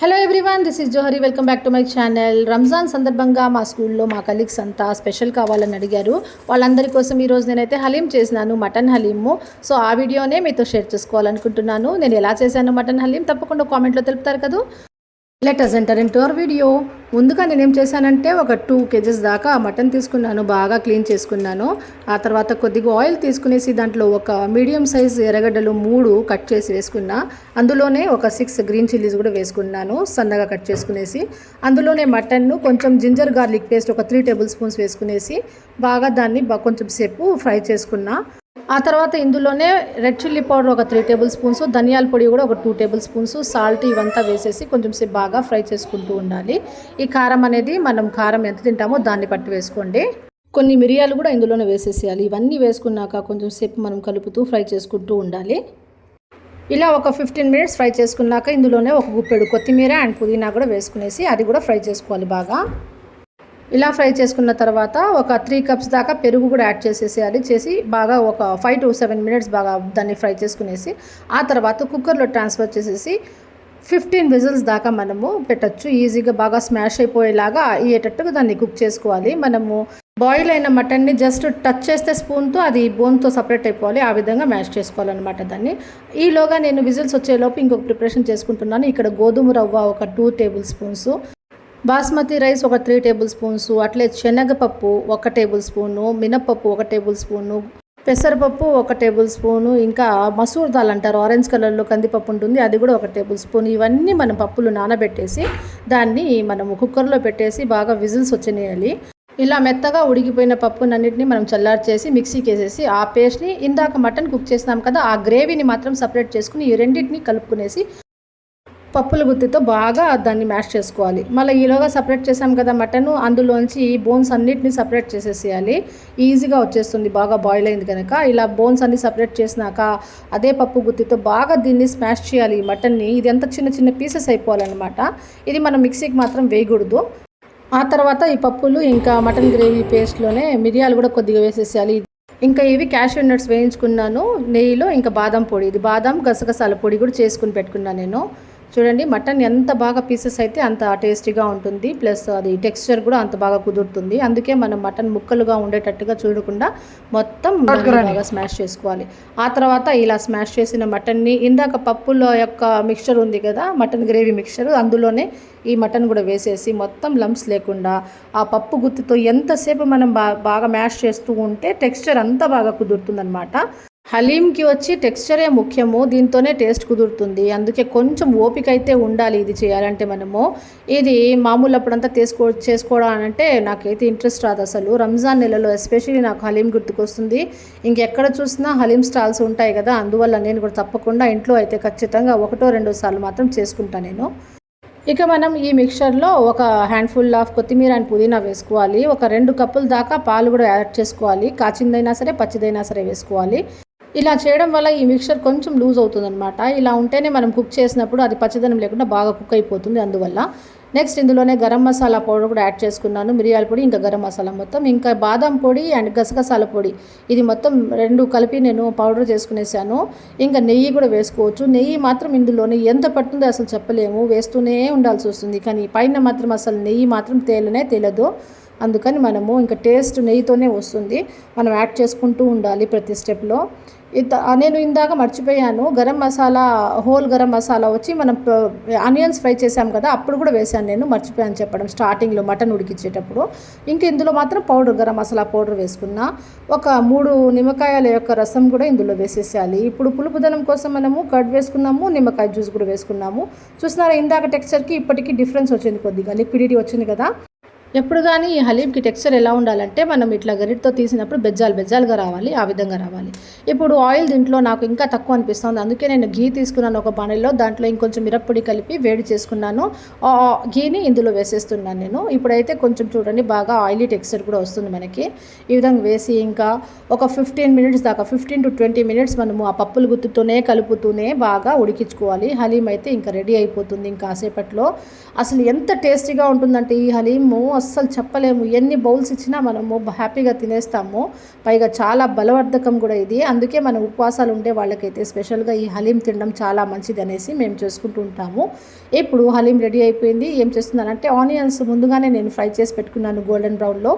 Hello everyone this is Johari welcome back to my channel Ramzan సందర్భంగా మా స్కూల్లో మా కలీగ్స్ అంతా స్పెషల్ కావాలని అడిగారు. వాళ్ళందరి కోసం ఈరోజు నేనైతే హలీం చేసినాను మటన్ హలీము. సో ఆ వీడియోనే మీతో షేర్ చేసుకోవాలనుకుంటున్నాను. నేను ఎలా చేశాను మటన్ హలీం? తప్పకుండా కామెంట్లో తెలుపుతారు కదా? Let us enter in to our video ముందుగా నేను ఏం చేశానంటే ఒక టూ కేజెస్ దాకా మటన్ తీసుకున్నాను బాగా క్లీన్ చేసుకున్నాను. ఆ తర్వాత కొద్దిగా ఆయిల్ తీసుకునేసి దాంట్లో ఒక మీడియం సైజ్ ఎర్రగడ్డలు మూడు కట్ చేసి వేసుకున్నా. అందులోనే ఒక సిక్స్ గ్రీన్ చిల్లీస్ కూడా వేసుకున్నాను సన్నగా కట్ చేసుకునేసి. అందులోనే మటన్ను కొంచెం జింజర్ గార్లిక్ పేస్ట్ ఒక త్రీ టేబుల్ స్పూన్స్ వేసుకునేసి బాగా దాన్ని కొంచెం సేపు ఫ్రై చేసుకున్నా. ఆ తర్వాత ఇందులోనే రెడ్ చిల్లీ పౌడర్ ఒక త్రీ టేబుల్ స్పూన్స్ ధనియాల పొడి కూడా ఒక టూ టేబుల్ స్పూన్స్ సాల్ట్ ఇవంతా వేసేసి కొంచెం సేపు బాగా ఫ్రై చేసుకుంటూ ఉండాలి. ఈ కారం అనేది మనం కారం ఎంత తింటామో దాన్ని పట్టి వేసుకోండి. కొన్ని మిరియాలు కూడా ఇందులోనే వేసేసేయాలి. ఇవన్నీ వేసుకున్నాక కొంచెం సేపు మనం కలుపుతూ ఫ్రై చేసుకుంటూ ఉండాలి. ఇలా ఒక ఫిఫ్టీన్ మినిట్స్ ఫ్రై చేసుకున్నాక ఇందులోనే ఒక గుప్పెడు కొత్తిమీర అండ్ పుదీనా కూడా వేసుకునేసి అది కూడా ఫ్రై చేసుకోవాలి బాగా. ఇలా ఫ్రై చేసుకున్న తర్వాత ఒక త్రీ కప్స్ దాకా పెరుగు కూడా యాడ్ చేసేసేయాలి. చేసి బాగా ఒక ఫైవ్ టు సెవెన్ మినిట్స్ బాగా దాన్ని ఫ్రై చేసుకునేసి ఆ తర్వాత కుక్కర్లో ట్రాన్స్ఫర్ చేసేసి ఫిఫ్టీన్ విజిల్స్ దాకా మనము పెట్టచ్చు. ఈజీగా బాగా స్మాష్ అయిపోయేలాగా అయ్యేటట్టుగా దాన్ని కుక్ చేసుకోవాలి. మనము బాయిల్ అయిన మటన్ని జస్ట్ టచ్ చేస్తే స్పూన్తో అది బోన్తో సపరేట్ అయిపోవాలి. ఆ విధంగా మ్యాష్ చేసుకోవాలన్నమాట దాన్ని. ఈలోగా నేను విజిల్స్ వచ్చేలోపు ఇంకొక ప్రిపరేషన్ చేసుకుంటున్నాను. ఇక్కడ గోధుమ రవ్వ ఒక two tablespoons basmati rice ఒక త్రీ టేబుల్ స్పూన్స్ అట్లే శనగపప్పు ఒక టేబుల్ స్పూను మినప్పప్పు ఒక టేబుల్ స్పూను పెసరపప్పు ఒక టేబుల్ స్పూను ఇంకా మసూర్ దాల్ అంటారు ఆరెంజ్ కలర్లో కందిపప్పు ఉంటుంది అది కూడా ఒక టేబుల్ స్పూన్. ఇవన్నీ మనం పప్పులు నానబెట్టేసి దాన్ని మనం కుక్కర్లో పెట్టేసి బాగా విజిల్స్ వచ్చినేయాలి ఇలా మెత్తగా ఉడికిపోయిన పప్పునన్నిటిని మనం చల్లార్చేసి మిక్సీకి వేసేసి ఆ పేస్ట్ని ఇందాక మటన్ కుక్ చేసినాం కదా ఆ గ్రేవీని మాత్రం సపరేట్ చేసుకుని ఈ రెండింటిని కలుపుకునేసి పప్పుల గుత్తితో బాగా దాన్ని మ్యాష్ చేసుకోవాలి. మళ్ళీ ఈలోగా సపరేట్ చేసాం కదా మటన్ అందులోంచి ఈ బోన్స్ అన్నిటిని సపరేట్ చేసేసేయాలి. ఈజీగా వచ్చేస్తుంది బాగా బాయిల్ అయింది కనుక ఇలా బోన్స్ అన్ని సపరేట్ చేసినాక అదే పప్పు గుత్తితో బాగా దీన్ని స్మాష్ చేయాలి ఈ మటన్ని. ఇది ఎంత చిన్న చిన్న పీసెస్ అయిపోవాలన్నమాట. ఇది మనం మిక్సీకి మాత్రం వేయకూడదు. ఆ తర్వాత ఈ పప్పులు ఇంకా మటన్ గ్రేవీ పేస్ట్లోనే మిరియాలు కూడా కొద్దిగా వేసేసేయాలి. ఇంకా ఇవి క్యాషూ నట్స్ వేయించుకున్నాను నెయ్యిలో ఇంకా బాదం పొడి. ఇది బాదం గసగసాల పొడి కూడా చేసుకుని పెట్టుకున్నాను నేను. చూడండి మటన్ ఎంత బాగా పీసెస్ అయితే అంత టేస్టీగా ఉంటుంది. ప్లస్ అది టెక్స్చర్ కూడా అంత బాగా కుదురుతుంది. అందుకే మనం మటన్ ముక్కలుగా ఉండేటట్టుగా చూడకుండా మొత్తం బాగా స్మాష్ చేసుకోవాలి. ఆ తర్వాత ఇలా స్మాష్ చేసిన మటన్ని ఇందాక పప్పుల యొక్క మిక్చర్ ఉంది కదా మటన్ గ్రేవీ మిక్చర్ అందులోనే ఈ మటన్ కూడా వేసేసి మొత్తం లంప్స్ లేకుండా ఆ పప్పు గుత్తితో ఎంతసేపు మనం బాగా మ్యాష్ చేస్తూ ఉంటే టెక్స్చర్ అంతా బాగా కుదురుతుందన్నమాట. హలీంకి వచ్చి టెక్స్చరే ముఖ్యము దీంతోనే టేస్ట్ కుదురుతుంది. అందుకే కొంచెం ఓపిక అయితే ఉండాలి ఇది చేయాలంటే మనము. ఇది మామూలు అప్పుడంతా తీసుకో చేసుకోవడం అంటే నాకైతే ఇంట్రెస్ట్ రాదు అసలు. రంజాన్ నెలలో ఎస్పెషల్లీ నాకు హలీం గుర్తుకొస్తుంది. ఇంకెక్కడ చూసినా హలీం స్టాల్స్ ఉంటాయి కదా అందువల్ల నేను కూడా తప్పకుండా ఇంట్లో అయితే ఖచ్చితంగా ఒకటో రెండో సార్లు మాత్రం చేసుకుంటాను నేను. ఇక మనం ఈ మిక్చర్లో ఒక హ్యాండ్ఫుల్ ఆఫ్ కొత్తిమీర అండ్ పుదీనా వేసుకోవాలి. ఒక రెండు కప్పుల దాకా పాలు కూడా యాడ్ చేసుకోవాలి. కాచిందైనా సరే పచ్చిదైనా సరే వేసుకోవాలి. ఇలా చేయడం వల్ల ఈ మిక్చర్ కొంచెం లూజ్ అవుతుందన్నమాట. ఇలా ఉంటేనే మనం కుక్ చేసినప్పుడు అది పచ్చదనం లేకుండా బాగా కుక్ అయిపోతుంది అందువల్ల. నెక్స్ట్ ఇందులోనే గరం మసాలా పౌడర్ కూడా యాడ్ చేసుకున్నాను. మిరియాల పొడి ఇంకా గరం మసాలా మొత్తం. ఇంకా బాదం పొడి అండ్ గసగసాల పొడి. ఇది మొత్తం రెండు కలిపి నేను పౌడర్ చేసుకునేసాను. ఇంకా నెయ్యి కూడా వేసుకోవచ్చు. నెయ్యి మాత్రం ఇందులోనే ఎంత పడుతుందో అసలు చెప్పలేము. వేస్తూనే ఉండాల్సి వస్తుంది. కానీ పైన మాత్రం అసలు నెయ్యి మాత్రం తేలనే తేలదు. అందుకని మనము ఇంకా టేస్ట్ నెయ్యితోనే వస్తుంది. మనం యాడ్ చేసుకుంటూ ఉండాలి ప్రతి స్టెప్లో. ఇంత నేను ఇందాక మర్చిపోయాను. గరం మసాలా హోల్ గరం మసాలా వచ్చి మనం ఆనియన్స్ ఫ్రై చేసాం కదా అప్పుడు కూడా వేసాను నేను మర్చిపోయాను చెప్పడం స్టార్టింగ్లో మటన్ ఉడికించేటప్పుడు ఇంకా ఇందులో మాత్రం పౌడర్ గరం మసాలా పౌడర్ వేసుకున్నా. ఒక మూడు నిమ్మకాయల యొక్క రసం కూడా ఇందులో వేసేసేయాలి. ఇప్పుడు పులుపుదనం కోసం మనము కట్ వేసుకున్నాము నిమ్మకాయ జ్యూస్ కూడా వేసుకున్నాము. చూసినారా ఇందాక టెక్స్చర్కి ఇప్పటికీ డిఫరెన్స్ వచ్చింది కొద్దిగా లిక్విడిటీ వచ్చింది కదా. ఎప్పుడు కానీ ఈ హలీంకి టెక్స్చర్ ఎలా ఉండాలంటే మనం ఇట్లా గరిటతో తీసినప్పుడు బెజ్జాలు బెజ్జాలుగా రావాలి ఆ విధంగా రావాలి. ఇప్పుడు ఆయిల్ దీంట్లో నాకు ఇంకా తక్కువ అనిపిస్తుంది. అందుకే నేను ఘీ తీసుకున్నాను ఒక బాణల్లో దాంట్లో ఇంకొంచెం మిరప్పొడి కలిపి వేడి చేసుకున్నాను. ఆ ఘీని ఇందులో వేసేస్తున్నాను నేను. ఇప్పుడైతే కొంచెం చూడండి బాగా ఆయిలీ టెక్స్చర్ కూడా వస్తుంది మనకి. ఈ విధంగా వేసి ఇంకా ఒక ఫిఫ్టీన్ మినిట్స్ దాకా ఫిఫ్టీన్ టు ట్వంటీ మినిట్స్ మనము ఆ పప్పులు గుత్తుతూనే కలుపుతూనే బాగా ఉడికించుకోవాలి. హలీం అయితే ఇంకా రెడీ అయిపోతుంది ఇంకా కాసేపట్లో అసలు ఎంత టేస్టీగా ఉంటుందంటే ఈ హలీము అస్సలు చెప్పలేము. ఎన్ని బౌల్స్ ఇచ్చినా మనము హ్యాపీగా తినేస్తాము. పైగా చాలా బలవర్ధకం కూడా ఇది. అందుకే మన ఉపవాసాలు ఉండే వాళ్ళకైతే స్పెషల్గా ఈ హలీం తినడం చాలా మంచిది అనేసి మేము చేసుకుంటూ ఉంటాము. ఇప్పుడు హలీం రెడీ అయిపోయింది. ఏం చేస్తున్నానంటే ఆనియన్స్ ముందుగానే నేను ఫ్రై చేసి పెట్టుకున్నాను గోల్డెన్ బ్రౌన్లో.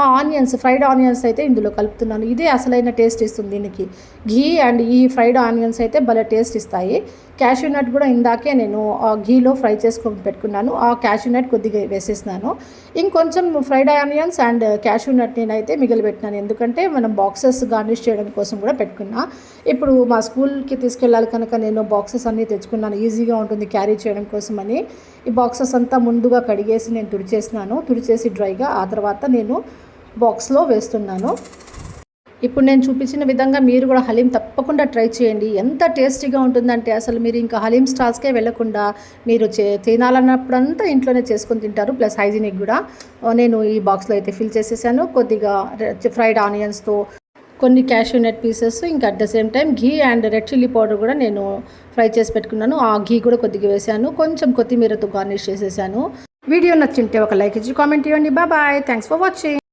ఆ ఆనియన్స్ ఫ్రైడ్ ఆనియన్స్ అయితే ఇందులో కలుపుతున్నాను. ఇదే అసలైన టేస్ట్ ఇస్తుంది దీనికి. ఘీ అండ్ ఈ ఫ్రైడ్ ఆనియన్స్ అయితే భలే టేస్ట్ ఇస్తాయి. క్యాషూ నట్ కూడా ఇందాకే నేను ఆ ఘీలో ఫ్రై చేసుకొని పెట్టుకున్నాను. ఆ క్యాషూ నట్ కొద్దిగా వేసేసినాను. ఇంకొంచెం fried onions and cashew nut నేనైతే మిగిలిపెట్టినాను. ఎందుకంటే మనం బాక్సెస్ గార్నిష్ చేయడం కోసం కూడా పెట్టుకున్నా. ఇప్పుడు మా స్కూల్కి తీసుకెళ్ళాలి కనుక నేను బాక్సెస్ అన్నీ తెచ్చుకున్నాను. ఈజీగా ఉంటుంది క్యారీ చేయడం కోసం అని. ఈ బాక్సెస్ అంతా ముందుగా కడిగేసి నేను తుడిచేసినాను. తుడిచేసి డ్రైగా ఆ తర్వాత నేను బాక్స్లో వేస్తున్నాను. ఇప్పుడు నేను చూపించిన విధంగా మీరు కూడా హలీం తప్పకుండా ట్రై చేయండి. ఎంత టేస్టీగా ఉంటుందంటే అసలు మీరు ఇంకా హలీం స్టాల్స్కే వెళ్ళకుండా మీరు చే తినాలన్నప్పుడంతా ఇంట్లోనే చేసుకొని తింటారు. ప్లస్ హైజీనిక్ కూడా. నేను ఈ బాక్స్లో అయితే ఫిల్ చేసేసాను. కొద్దిగా ఫ్రైడ్ ఆనియన్స్తో కొన్ని క్యాషూ నట్ పీసెస్ ఇంకా at the same time ghee and red chilli powder కూడా నేను ఫ్రై చేసి పెట్టుకున్నాను. ఆ ఘీ కూడా కొద్దిగా వేసాను. కొంచెం కొత్తిమీరతో గార్నిష్ చేసేసాను. వీడియో నచ్చింటే ఒక లైక్ ఇచ్చి కామెంట్ ఇవ్వండి బాయ్. Thanks for watching.